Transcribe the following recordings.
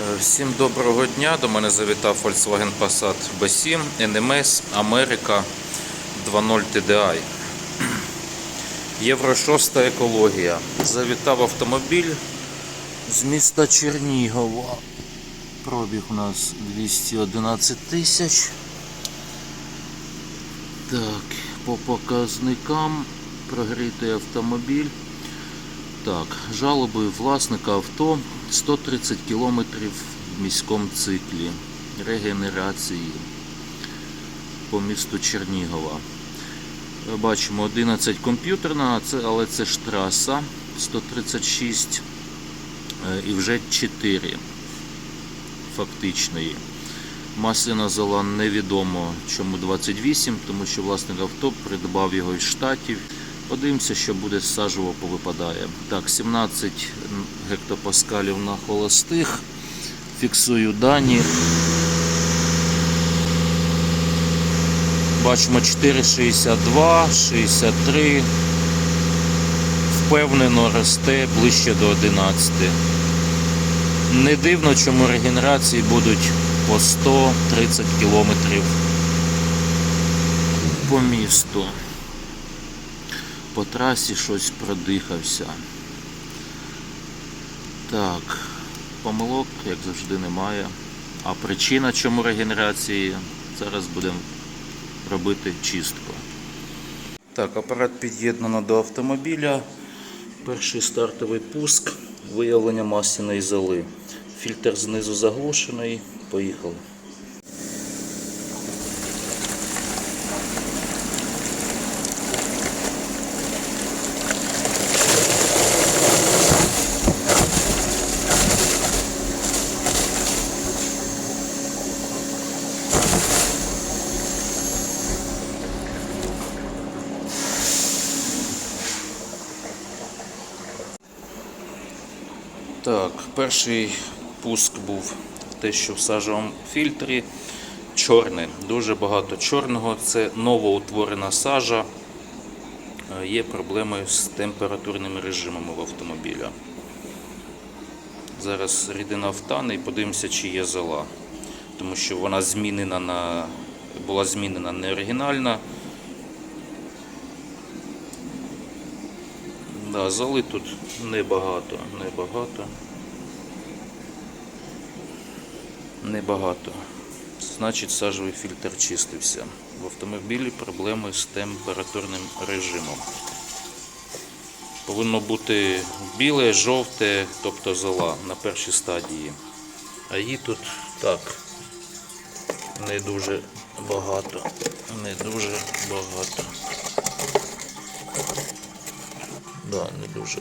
Е, Всім доброго дня. До мене завітав Volkswagen Passat B7 NMS Америка 2.0 TDI. Євро 6 екологія. Завітав автомобіль з міста Чернігова. Пробіг у нас 211 тисяч. Так, по показникам прогрітий автомобіль. Так, жалоби власника авто 130 км в міському циклі регенерації по місту Чернігова. Бачимо 11 комп'ютерна, але це ж траса 136 е, і вже 4 фактичної. Масляна зола невідомо чому 28, тому що власник авто придбав його із штатів. Подивимося, що буде з сажово повипадає. Так, 17 гектопаскалів на холостих. Фіксую дані. Бачимо 4,62, 63. Впевнено росте ближче до 11. Не дивно, чому регенерації будуть по 130 кілометрів по місту. По трасі щось продихався. Так, помилок, як завжди, немає. А причина чому регенерації, зараз будемо робити чистку. Так, апарат під'єднано до автомобіля. Перший стартовий пуск, виявлення масляної золи. Фільтр знизу заглушений. Поїхали. Так, перший пуск був те, що в сажовому фільтрі. Чорне, дуже багато чорного. Це новоутворена сажа. Е, Є проблеми з температурними режимами в автомобіля. Зараз рідина втане і подивимося, чи є зола. Тому що вона змінена на, була змінена не оригінальна. Да, золи тут небагато, небагато. Небагато. Значить, сажовий фільтр чистився. В автомобілі проблеми з температурним режимом. Повинно бути біле, жовте, тобто зола на першій стадії. А її тут так не дуже багато. Не дуже багато. Да, не дуже.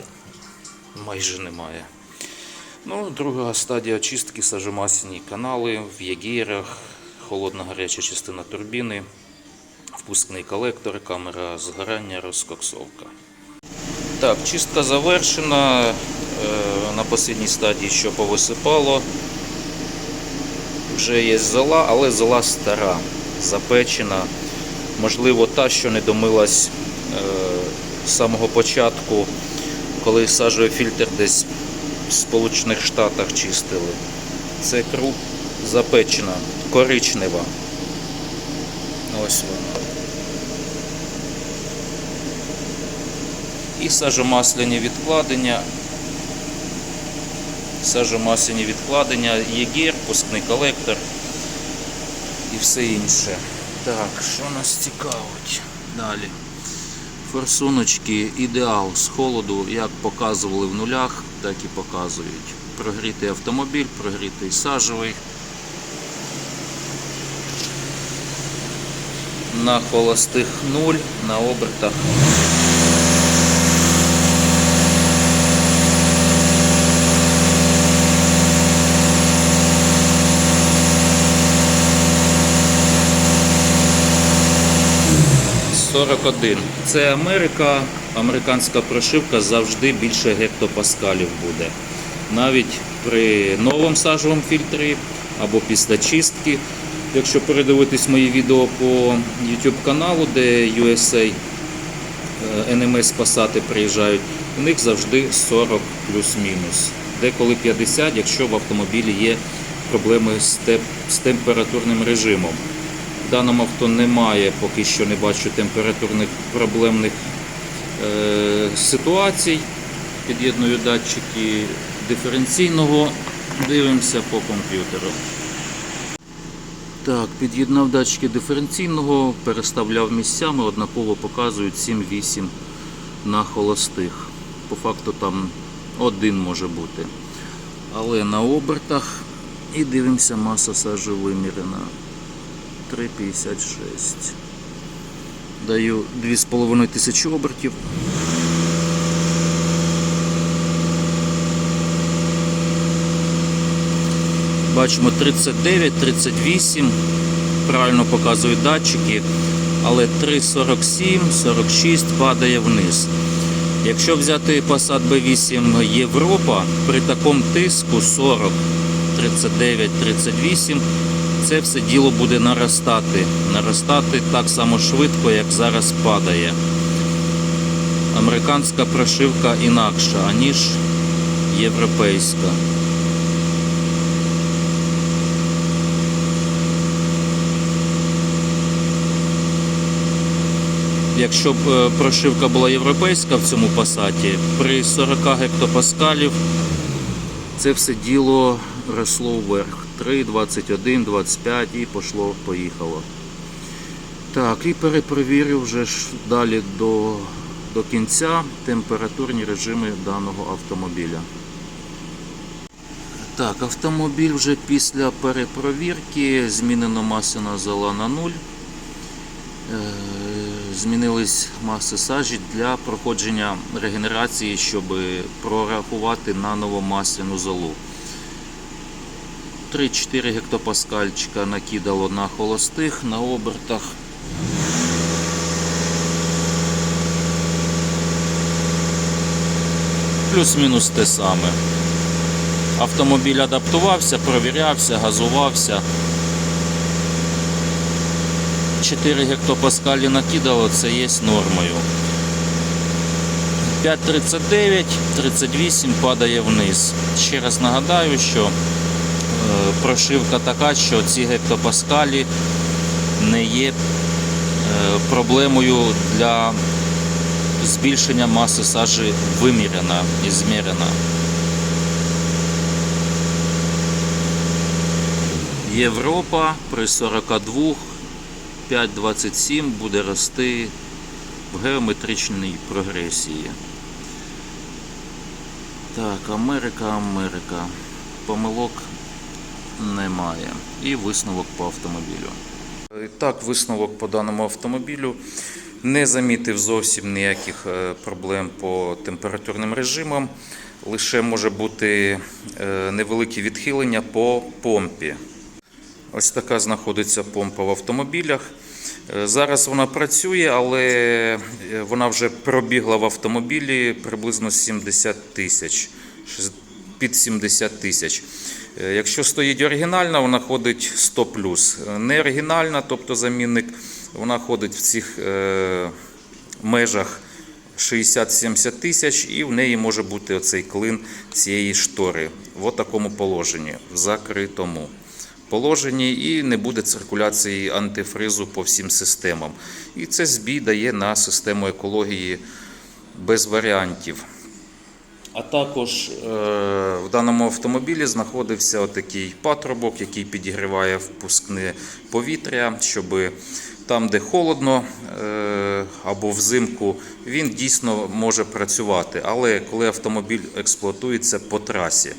Майже немає. Ну, друга стадія очистки сажомасляні канали в ягірах, холодна гаряча частина турбіни, впускний колектор, камера згорання, розкоксовка. Так, чистка завершена. Е, На останній стадії що повисипало. Вже є зола, але зола стара, запечена. Можливо, та, що не домилась е, з самого початку, коли сажовий фільтр десь в Сполучених Штатах чистили. Це круп запечена, коричнева. Ось вона. І сажомасляні відкладення. Сажомасляні відкладення, єгір, пускний колектор і все інше. Так, що нас цікавить далі? Форсуночки ідеал з холоду, як показували в нулях, так і показують. Прогрітий автомобіль, прогрітий сажевий. На холостих нуль, на обертах. Сорок один. Це Америка, американська прошивка завжди більше гектопаскалів буде. Навіть при новому сажовому фільтрі або після чистки. Якщо передивитись мої відео по YouTube каналу, де USA е, NMS Passat приїжджають, у них завжди 40 плюс-мінус. деколи 50, якщо в автомобілі є проблеми з температурним режимом. В даному авто немає, поки що не бачу температурних проблемних е, ситуацій. Під'єдную датчики диференційного, дивимося по комп'ютеру. Так, під'єднав датчики диференційного, переставляв місцями, однаково показують 7-8 на холостих. По факту там один може бути. Але на обертах і дивимося, маса сажі вимірена. 3,56. Даю 2,5 тисячі обертів. Бачимо 39, 38. Правильно показують датчики, але 3,47, 46 падає вниз. Якщо взяти Passat B8 Європа, при такому тиску 40, 39, 38, це все діло буде наростати. Наростати так само швидко, як зараз падає. Американська прошивка інакша, аніж європейська. Якщо б е, прошивка була європейська в цьому пасаті, при 40 гектопаскалів це все діло росло вверх. 3, 21, 25 і пошло, поїхало. Так, і перепровірив вже ж далі до, до кінця температурні режими даного автомобіля. Так, автомобіль вже після перепровірки змінено масляна зола на 0. Е, Змінились маси сажі для проходження регенерації, щоб прорахувати наново масляну золу. 3-4 гектопаскальчика накидало на холостих, на обертах. Плюс-мінус те саме. Автомобіль адаптувався, провірявся, газувався. 4 гектопаскалі накидало, це є нормою. 5,39, 38 падає вниз. Ще раз нагадаю, що прошивка така, що ці гектопаскалі не є е, проблемою для збільшення маси сажі виміряна і змірена. Європа при 42 5,27 буде рости в геометричній прогресії. Так, Америка, Америка. Помилок немає. І висновок по автомобілю. Так, висновок по даному автомобілю. Не замітив зовсім ніяких е, проблем по температурним режимам. Лише може бути е, невеликі відхилення по помпі. Ось така знаходиться помпа в автомобілях. Е, Зараз вона працює, але е, вона вже пробігла в автомобілі приблизно 70 тисяч, під 70 тисяч. Е, Якщо стоїть оригінальна, вона ходить 100 Не оригінальна, тобто замінник, вона ходить в цих е, межах 60-70 тисяч, і в неї може бути оцей клин цієї штори в такому положенні, в закритому положенні, і не буде циркуляції антифризу по всім системам. І це збій дає на систему екології без варіантів. А також е, в даному автомобілі знаходився отакий патрубок, який підігріває впускне повітря, щоб там, де холодно е, або взимку, він дійсно може працювати. Але коли автомобіль експлуатується по трасі,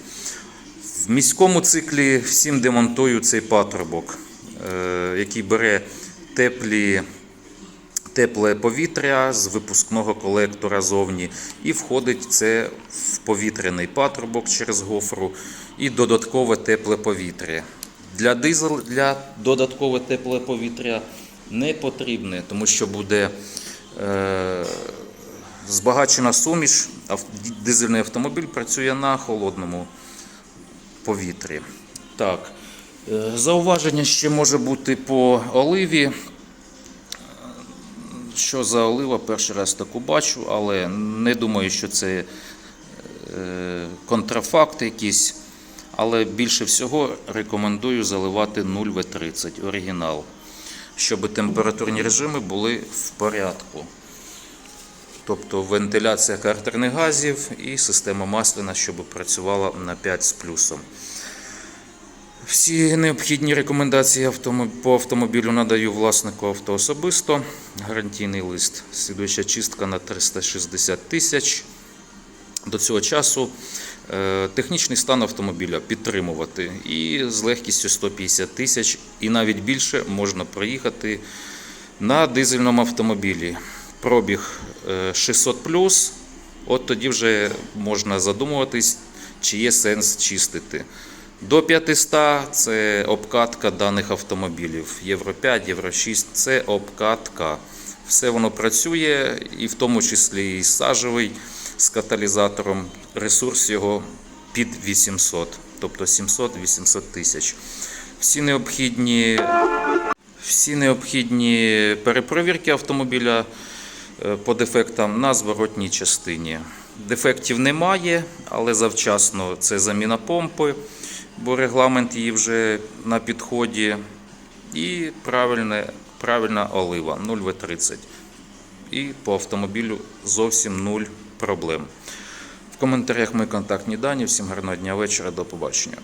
в міському циклі всім демонтую цей патрубок, е, який бере теплі тепле повітря з випускного колектора зовні, і входить це в повітряний патрубок через гофру і додаткове тепле повітря. Для дизель для додаткове тепле повітря не потрібне, тому що буде е, збагачена суміш. Ав- Дизельний автомобіль працює на холодному повітрі. Так. е, Зауваження ще може бути по оливі. Що за олива, перший раз таку бачу, але не думаю, що це е, контрафакт якийсь. Але більше всього рекомендую заливати 0В30 оригінал, щоб температурні режими були в порядку. Тобто вентиляція картерних газів і система масляна, щоб працювала на 5 з плюсом. Всі необхідні рекомендації по автомобілю надаю власнику авто особисто. Гарантійний лист. Слідуюча чистка на 360 тисяч. До цього часу е, технічний стан автомобіля підтримувати. І з легкістю 150 тисяч, і навіть більше можна проїхати на дизельному автомобілі. Пробіг е, 600 плюс. От тоді вже можна задумуватись, чи є сенс чистити. До 500 це обкатка даних автомобілів. Євро 5, Євро 6 це обкатка. Все воно працює, і в тому числі і сажевий з каталізатором. Ресурс його під 800, тобто 700-800 тисяч. Всі необхідні всі необхідні перепровірки автомобіля е, по дефектам на зворотній частині. Дефектів немає, але завчасно це заміна помпи, бо регламент її вже на підході. І правильне, правильна олива 0В30. І по автомобілю зовсім нуль проблем. В коментарях мої контактні дані. Всім гарного дня вечора, до побачення.